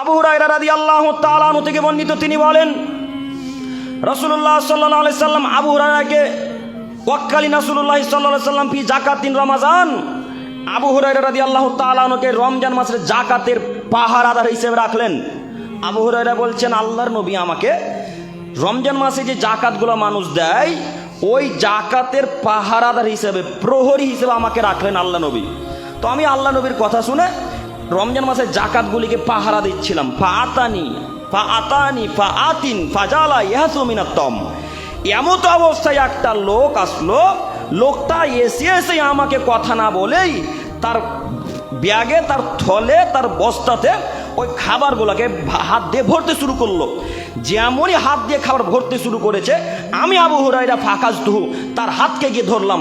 আবু হুরায়রা রাদিয়াল্লাহু তাআলা আনহু থেকে বর্ণিত, তিনি বলেন, রাসূলুল্লাহ সাল্লাল্লাহু আলাইহি সাল্লাম আবু হুরায়রাকে, ওয়াক্কালি রাসূলুল্লাহ সাল্লাল্লাহু আলাইহি সাল্লাম ফি জাকাতিন রমাজান, আবু হুরায়রা রাদিয়াল্লাহু তাআলা আনহুকে রমজান মাসের জাকাতের পাহারাদার হিসেবে রাখলেন। আবু হুরায়রা বলছেন, আল্লাহর নবী আমাকে রমজান মাসে যে জাকাতগুলো মানুষ দেয়, ওই জাকাতের পাহারাদার হিসেবে, প্রহরী হিসেবে আমাকে রাখলেন আল্লাহ নবী। তো আমি আল্লাহ নবীর কথা শুনে রমজান মাসে জাকাতগুলিকে পাহারা দিচ্ছিলাম। ফা আতানি ফা আতানি, ফা আতিন ফাজালা ইয়াসুমিনাত্তম এমত অবস্থায় একটা লোক আসলো, লোকটা এসে এসে আমাকে কথা না বলেই তার ব্যাগে, তার থলে, তার বস্তাতে ওই খাবারগুলোকে হাত দিয়ে ভরতে শুরু করল। যেমনই হাত দিয়ে খাবার ভরতে শুরু করেছে, আমি আবু হুরাইরা ফাঁকাজ দুহু তার হাতকে গিয়ে ধরলাম।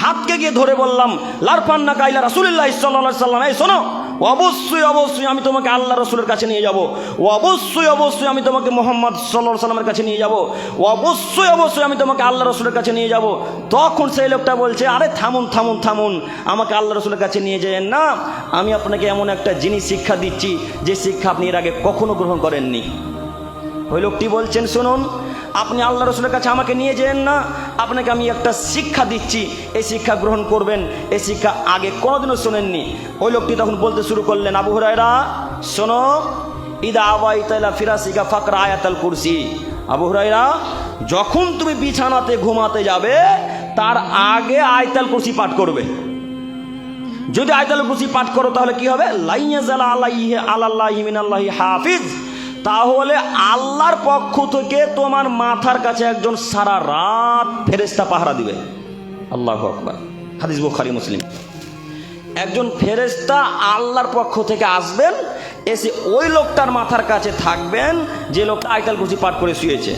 হাতকে গিয়ে ধরে বললাম লারফান্না কাইলা রাসুলিল্লাহ সাল্লাহ সাল্লাম এই শোনো অবশ্যই অবশ্যই আমি তোমাকে আল্লাহ রসুলের কাছে নিয়ে যাব। অবশ্যই অবশ্যই আমি তোমাকে মোহাম্মদ সাল্লাহ সাল্লামের কাছে নিয়ে যাব। অবশ্যই অবশ্যই আমি তোমাকে আল্লাহ রসুলের কাছে নিয়ে যাব। তখন সেই লোকটা বলছে, আরে থামুন থামুন থামুন। আমাকে আল্লাহ রসুলের কাছে নিয়ে যেন না। আমি আপনাকে এমন একটা জিনিস শিক্ষা দিচ্ছি, যে শিক্ষা আপনি এর আগে কখনো গ্রহণ করেননি। ওই লোকটি বলছেন, শুনুন আপনি আল্লাহ রসুলের কাছে আমাকে নিয়ে যেন না। আপনাকে আমি একটা শিক্ষা দিচ্ছি। এই শিক্ষা গ্রহণ করবেন। এই শিক্ষা আগে কোনোদিনও শোনেননি। ওই লোকটি তখন বলতে শুরু করলেন, আবু হুরায়রা, শোনো, ইদা আবাই তাইলা ফিরাসিকা ফাকরা আয়াতাল কুরসি। আবু হুরায়রা, যখন তুমি বিছানাতে ঘুমাতে যাবে, তার আগে আয়তাল কুরসি পাঠ করবে। যদি আয়তাল কুরসি পাঠ করো, তাহলে কি হবে? লাইয়াজাল আলাইহি আলাল্লাহি মিনাল্লাহি হাফিজ। তাহলে আল্লাহর পক্ষ থেকে তোমার মাথার কাছে একজন সারা রাত ফেরেস্তা পাহারা দিবে। আল্লাহ আকবার। হাদিস বুখারী, মুসলিম। একজন ফেরেস্তা আল্লাহর পক্ষ থেকে আসবেন, এসে ওই লোকটার মাথার কাছে থাকবেন, যে লোকটা আয়তাল কুরসি পাঠ করে শুয়েছে।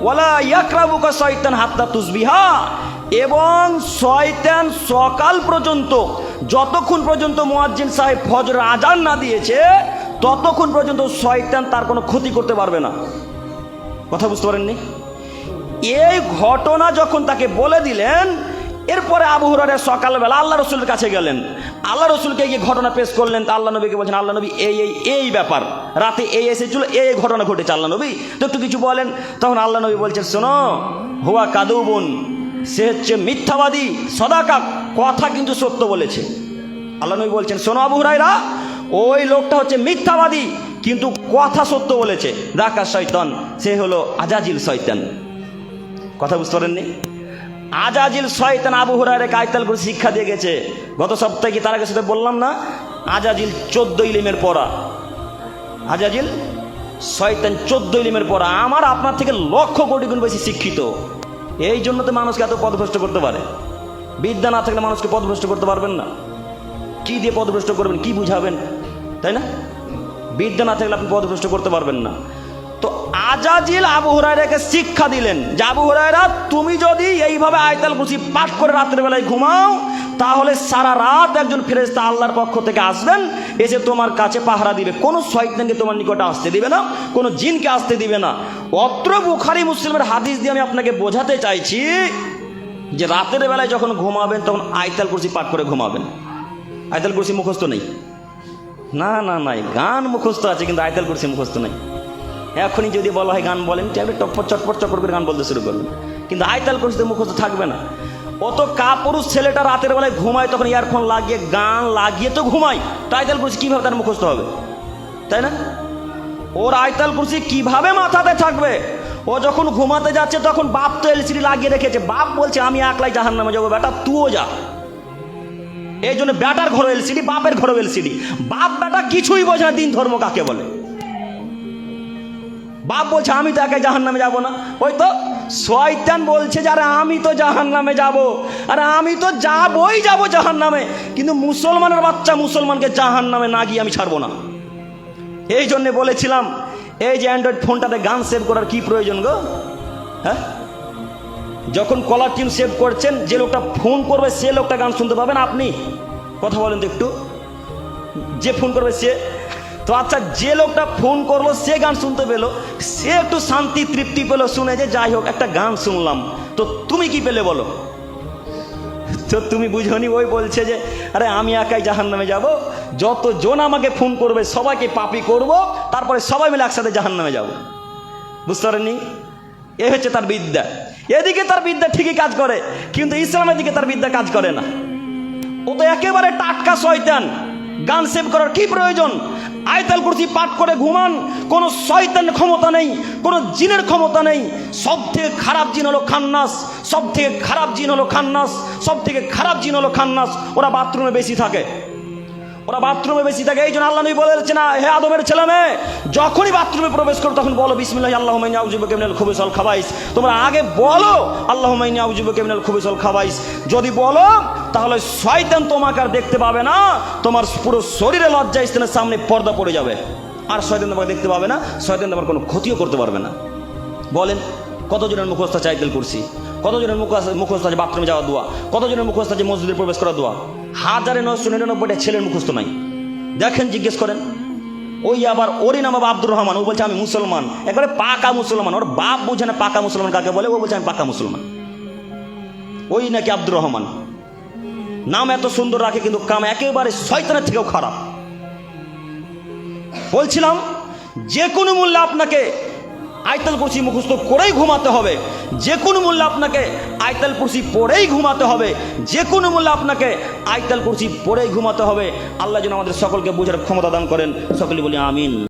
ওয়ালা ইয়াকরাবুকা শয়তান হাত্তা তুসবিহা। এবং শয়তান সকাল পর্যন্ত, যতক্ষণ পর্যন্ত মুয়াজ্জিন সাহেব ফজর আজান না দিয়েছে ততক্ষণ পর্যন্ত শয়তান তার কোনো ক্ষতি করতে পারবে না। কথা বুঝতে পারেননি? এই ঘটনা যখন তাকে বলে দিলেন, এরপরে আবু হুরারে সকালবেলা আল্লাহ রসুলের কাছে গেলেন। আল্লাহ রসুলকে গিয়ে ঘটনা পেশ করলেন, তা আল্লাহ নবীকে বলছেন, আল্লাহ নবী, এই এই এই ব্যাপার। রাতে এই এসেছিল, এই এই ঘটনা ঘটেছে, আল্লাহ নবী। তো একটু কিছু বলেন। তখন আল্লাহ নবী বলছেন, শোনো, হুয়া কাদু বোন সে হচ্ছে মিথ্যাবাদী সদাকা কথা কিন্তু সত্য বলেছে। আল্লাহ নবী বলছেন, শোনো আবু হুরাইরা ওই লোকটা হচ্ছে মিথ্যাবাদী, কিন্তু কথা সত্য বলেছে। রাকা শয়তান, সে হলো আজাজিল শয়তান। কথা বুঝতে পারেননি? আজাজিল শয়তান আবু হুরারে কায়তাল করে শিক্ষা দিয়ে গেছে। গত সপ্তাহে কি তার আগে সাথে বললাম না? আজাজিল চোদ্দ ইলিমের পড়া। আজাজিল শয়তান চোদ্দ ইলিমের পড়া। আমার আপনার থেকে লক্ষ কোটি গুণ বেশি শিক্ষিত। এই জন্য তো মানুষকে এত পদভ্রষ্ট করতে পারে। বিদ্যা না থাকলে মানুষকে পদভ্রষ্ট করতে পারবেন না। কি দিয়ে পদভ্রষ্ট করবেন? কি বুঝাবেন? তাই না? বিদ্যা না থাকলে আপনি পদভ্রষ্ট করতে পারবেন না। তো আজাজিল আবু হুরায়রাকে শিক্ষা দিলেন যে, আবু হুরায়রা, তুমি যদি এইভাবে আয়তাল কুসি পাঠ করে রাত্রের বেলায় ঘুমাও, তাহলে সারা রাত একজন ফেরেস্তা আল্লাহর পক্ষ থেকে আসবেন, এসে তোমার কাছে পাহারা দিবে। কোনো শয়তানকে তোমার নিকটে আসতে দিবে না, কোনো জিনকে আসতে দিবে না। অত্র বুখারি মুসলিমের হাদিস দিয়ে আমি আপনাকে বোঝাতে চাইছি যে, রাতের বেলায় যখন ঘুমাবেন, তখন আয়তাল কুরসি পাঠ করে ঘুমাবেন। আয়তাল কুরসি মুখস্থ নেই। না না, নাই। গান মুখস্থ আছে, কিন্তু আয়তাল কুরসি মুখস্থ নেই। এখনই যদি বলা হয় গান বলেন ট্যাবলে টপর চটপট চটপট করে গান বলতে শুরু করবেন। কিন্তু আয়তাল কুরসিতে মুখস্থ থাকবে না। অত কাপুরুষ ছেলেটা রাতের বেলায় ঘুমায়, তখন ইয়ারফোন লাগিয়ে, গান লাগিয়ে তো ঘুমায়। তো আয়তাল কুরসি কীভাবে তার মুখস্থ হবে? তাই না? ওর আয়তাল কুরসি কীভাবে মাথাতে থাকবে? ও যখন ঘুমাতে যাচ্ছে, তখন বাপ তো এলসিডি লাগিয়ে রেখেছে। বাপ বলছে, আমি একলাই জাহান নামে যাব, বেটা, তুইও যা। এই জন্য ব্যাটার ঘর এলসিডি, বাপের ঘর এলসিডি। বাপ বেটা কিছুই বোঝে না, দিন ধর্ম কাকে বলে। বাপ বলছে, আমি তো একাই জাহান নামে যাব না। ওই তো শয়তান বলছে যে, আরে আমি তো জাহান নামে যাব। আরে আমি তো যাবই যাব জাহান নামে কিন্তু মুসলমানের বাচ্চা মুসলমানকে জাহান নামে না গিয়ে আমি ছাড়বো না। এই জন্যে বলেছিলাম, এই যে অ্যান্ড্রয়েড ফোনটাতে গান সেভ করার কি প্রয়োজন গো? হ্যাঁ? যখন কলার টিম সেভ করছেন, যে লোকটা ফোন করবে, সে লোকটা গান শুনতে পাবেন আপনি? কথা বলেন তো একটু। যে ফোন করবে, সে। তো আচ্ছা যে লোকটা ফোন করল, সে গান শুনতে পেল। সে একটু শান্তি, তৃপ্তি পেল, শুনে যে যাই হোক, একটা গান শুনলাম। তো তুমি কি পেলে বলো? তো তুমি বুঝনি, ওই বলছে যে, আরে, আমি একাই জাহান নামে যাব। যতজন আমাকে ফোন করবে, সবাইকে পাপি করব, তারপরে সবাই মিলে একসাথে জাহান নামে যাব। বুঝতে পারেননি? এ হচ্ছে তার বিদ্যা। এদিকে তার বিদ্যা ঠিকই কাজ করে, কিন্তু ইসলামের দিকে তার বিদ্যা কাজ করে না। ও তো একেবারে টাটকা শয়তান। গান সেভ করার কি প্রয়োজন? আয়তাল কুরসি পাঠ করে ঘুমান, কোনো শয়তানের ক্ষমতা নেই, কোনো জিনের ক্ষমতা নেই। সব থেকে খারাপ জিন হলো খান্নাস সব থেকে খারাপ জিন হলো খান্নাস সব থেকে খারাপ জিন হলো খান্নাস। ওরা বাথরুমে বেশি থাকে। ওরা বাথরুমে বেশি থাকে, এই জন্য আল্লাহ নবী বলেছে না হে আদমের ছেলে মেয়ে, যখনই বাথরুমে প্রবেশ করো, তখন বলো, বিসমিল্লাহ আল্লাহ মাইনি আউজুবে কেমিনাল খুবিসল খাবাইস। তোমরা আগে বলো আল্লাহ মাইনি আউজুবে কেমিনাল খুবিসল খাবাইস। যদি বলো, তাহলে শয়তান তোমাকে আর দেখতে পাবে না, তোমার পুরো শরীরে লজ্জা স্থানের সামনে পর্দা পড়ে যাবে। আর শয়তান তোমাকে দেখতে পাবে না, শয়তান তোমার কোনো ক্ষতিও করতে পারবে না। বলেন, কতজনের মুখস্থ চাইতেল করছি কতজনের মুখস্থ মুখস্থ আছে বাথরুমে যাওয়া দোয়া? কতজনের মুখস্থ আছে মসজিদে প্রবেশ করা দোয়া? হাজারে নশো নিরানব্বইটা ছেলের মুখস্থ নাই। দেখেন, জিজ্ঞেস করেন, ওই আবার ওরই নাম আবার আব্দুর রহমান, ও বলছে, আমি মুসলমান। একবারে পাকা মুসলমান, ওর বাপ বুঝে না পাকা মুসলমান কাকে বলে, ও বলছে, আমি পাকা মুসলমান। ওই নাকি আব্দুর রহমান। নাম এত সুন্দর রাখে, কিন্তু কাম একেবারে শয়তানের থেকেও খারাপ। বলছিলাম, যে কোনো মূল্যে আপনাকে আয়তাল কুরসি মুখস্থ করেই ঘুমাতে হবে। যে কোনো মূল্যে আপনাকে আয়তাল কুরসি পড়েই ঘুমাতে হবে। যে কোনো মূল্যে আপনাকে আয়তাল কুরসি পড়েই ঘুমাতে হবে। আল্লাহ যেন আমাদের সকলকে বোঝার ক্ষমতা দান করেন। সকলে বলি আমিন।